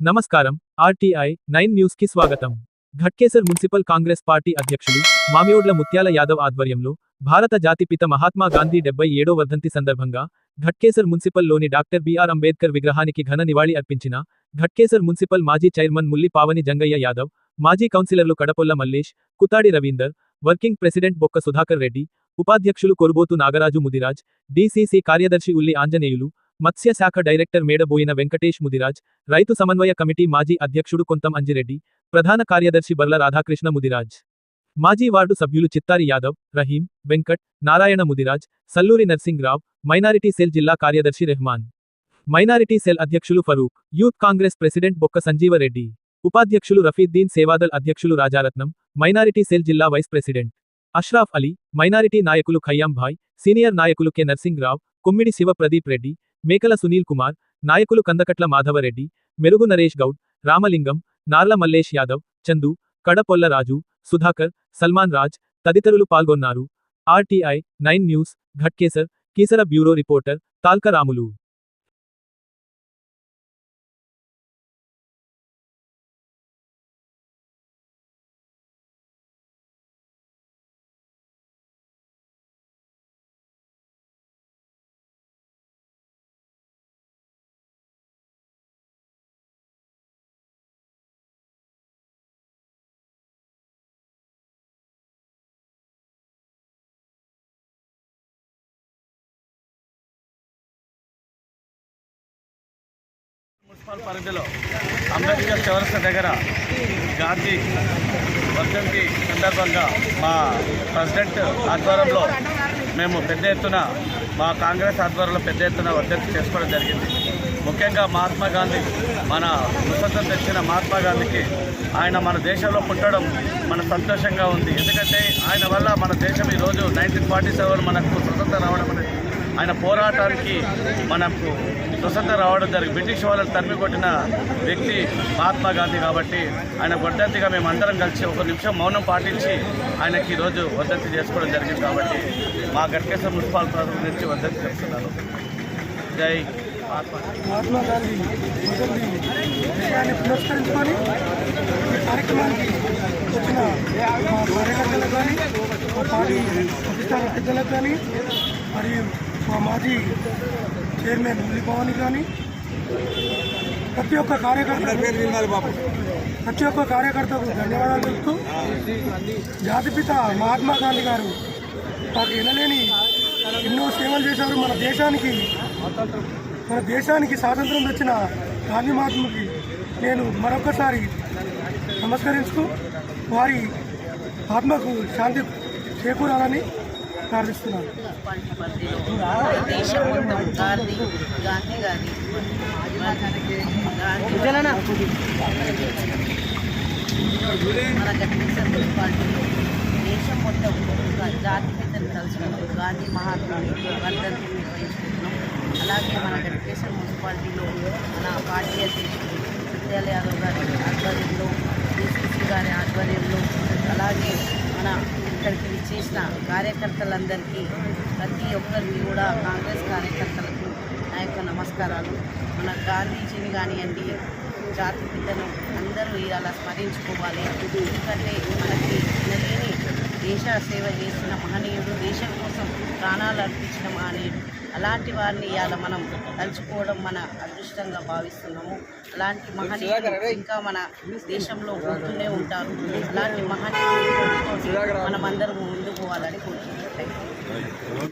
నమస్కారం RTI nine న్యూస్కి స్వాగతం. ఘట్కేసర్ మున్సిపల్ కాంగ్రెస్ పార్టీ అధ్యక్షులు మామియోడ్ల ముత్యాల యాదవ్ ఆధ్వర్యంలో భారత జాతిపిత మహాత్మా గాంధీ డెబ్బై ఏడో వర్ధంతి సందర్భంగా ఘట్కేసర్ మున్సిపల్లోని డాక్టర్ బిఆర్ అంబేద్కర్ విగ్రహానికి ఘన నివాళి అర్పించిన ఘట్కేసర్ మున్సిపల్ మాజీ చైర్మన్ ముల్లి పావని జంగయ్య యాదవ్ మాజీ కౌన్సిలర్లు కడపొల్ల మల్లేష్ కుతాడి రవీందర్ వర్కింగ్ ప్రెసిడెంట్ బొక్క సుధాకర్ రెడ్డి ఉపాధ్యక్షులు కొరుబోతు నాగరాజు ముదిరాజ్ డీసీసీ కార్యదర్శి ఉల్లి ఆంజనేయులు మత్స్య శాఖ డైరెక్టర్ మేడబోయిన వెంకటేష్ ముదిరాజ్ రైతు సమన్వయ కమిటీ మాజీ అధ్యక్షుడు కొంతం అంజిరెడ్డి ప్రధాన కార్యదర్శి బర్ల రాధాకృష్ణ ముదిరాజ్. మాజీ వార్డు సభ్యులు చిత్తారి యాదవ్ రహీం వెంకట్ నారాయణ ముదిరాజ్ సల్లూరి నర్సింగ్ రావ్ మైనారిటీ సెల్ జిల్లా కార్యదర్శి రెహమాన్. మైనారిటీ సెల్ అధ్యక్షులు ఫరూక్ యూత్ కాంగ్రెస్ ప్రెసిడెంట్ బొక్క సంజీవరెడ్డి. ఉపాధ్యక్షులు రఫీద్దీన్ సేవాదల్ అధ్యక్షులు రాజారత్నం మైనారిటీ సెల్ జిల్లా vice president. Ashraf Ali minority నాయకులు ఖయ్యాంభాయ్ సీనియర్ నాయకులు కె నర్సింగ్ రావ్ కొమ్మిడి శివ ప్రదీప్ రెడ్డి మేకల సునీల్ కుమార్ నాయకులు కందకట్ల మాధవరెడ్డి మెరుగు నరేష్ గౌడ్ రామలింగం నార్ల మల్లేష్ యాదవ్ చందు కడపొల్ల రాజు సుధాకర్ సల్మాన్ రాజ్ తదితరులు పాల్గొన్నారు. RTI nine news Ghatkesar Keesara bureau reporter Talka municipal పరిధిలో అంబేద్కర్ చౌరస్తా దగ్గర గాంధీ వర్ధంతి సందర్భంగా మా ప్రెసిడెంట్ ఆధ్వర్యంలో మేము పెద్ద ఎత్తున మా కాంగ్రెస్ ఆధ్వర్యంలో పెద్ద ఎత్తున వర్ధంతి చేసుకోవడం జరిగింది. ముఖ్యంగా మహాత్మా గాంధీ మన స్వతంత్రం తెచ్చిన మహాత్మా గాంధీకి ఆయన మన దేశంలో పుట్టడం మన సంతోషంగా ఉంది. ఎందుకంటే ఆయన వల్ల మన దేశం ఈరోజు నైన్టీన్ ఫార్టీ సెవెన్ మనకు స్వతంత్రం రావడం అనేది ఆయన పోరాటానికి మనకు స్వతంత్రం రావడం జరిగింది బ్రిటిష్ వాళ్ళని తరిమి కొట్టిన వ్యక్తి మహాత్మా గాంధీ కాబట్టి ఆయన వర్ధంతిగా మేము అందరం కలిసి ఒక నిమిషం మౌనం పాటించి ఆయనకి ఈరోజు వర్ధంతి చేసుకోవడం జరిగింది కాబట్టి మా గట్కేశ్వర మున్సిపాల్ ప్రాంతం నుంచి వర్ధంతి చెప్తున్నాను జై మహాత్మా గాంధీ. పురస్కరించుకొని కార్యక్రమానికి వచ్చిన కార్యకర్తలకు కానీ పార్టీ అధిష్టాన పెద్దలకు కానీ మరియు మా మాజీ చైర్మన్ మురళీ భవాని కానీ ప్రతి ఒక్క కార్యకర్త ప్రతి ఒక్క కార్యకర్తకు ధన్యవాదాలు చెప్తూ జాతిపిత మహాత్మా గాంధీ గారు మాకు ఎనలేని ఎన్నో సేవలు చేశారు. మన దేశానికి మన దేశానికి స్వాతంత్రం తెచ్చిన గాంధీ మహాత్ముకి నేను మరొకసారి నమస్కరించుతూ వారి ఆత్మకు శాంతి చేకూరాలని దేశం మొత్తం గాంధీ గాంధీ గారి మన గట్టిసర్ మున్సిపాలిటీలో దేశం మొత్తం జాతి పెద్దలు తలుచుకుంటూ గాంధీ మహాత్ముని వర్ధంతి నిర్వహించుకుంటున్నాం. అలాగే మన గట్టికేశ్వర మున్సిపాలిటీలో మన పార్టీ అధ్యక్షుడు సత్యాల యాదవ్ గారి ఆధ్వర్యంలో డిసిసి గారి ఆధ్వర్యంలో అలాగే మన ఇక్కడికి విచ్చేసిన కార్యకర్తలందరికీ ప్రతి ఒక్కరికి కూడా కాంగ్రెస్ కార్యకర్తలకు నా యొక్క నమస్కారాలు. మన గాంధీజీని కానివ్వండి జాతి పిల్లను అందరూ ఇలా స్మరించుకోవాలి. ఎందుకంటే మనకి వినలేని దేశ సేవ చేసిన మహనీయుడు దేశం కోసం ప్రాణాలు అర్పించిన మహనీయుడు అలాంటి వారిని ఇవాళ మనం తలుచుకోవడం మన అదృష్టంగా భావిస్తున్నాము. అలాంటి మహనీయులు ఇంకా మన దేశంలో ఉంటూనే ఉంటారు. అలాంటి మహనీయులు మనం అందరం ముందుకు పోవాలని కోరుకుంటున్నాం.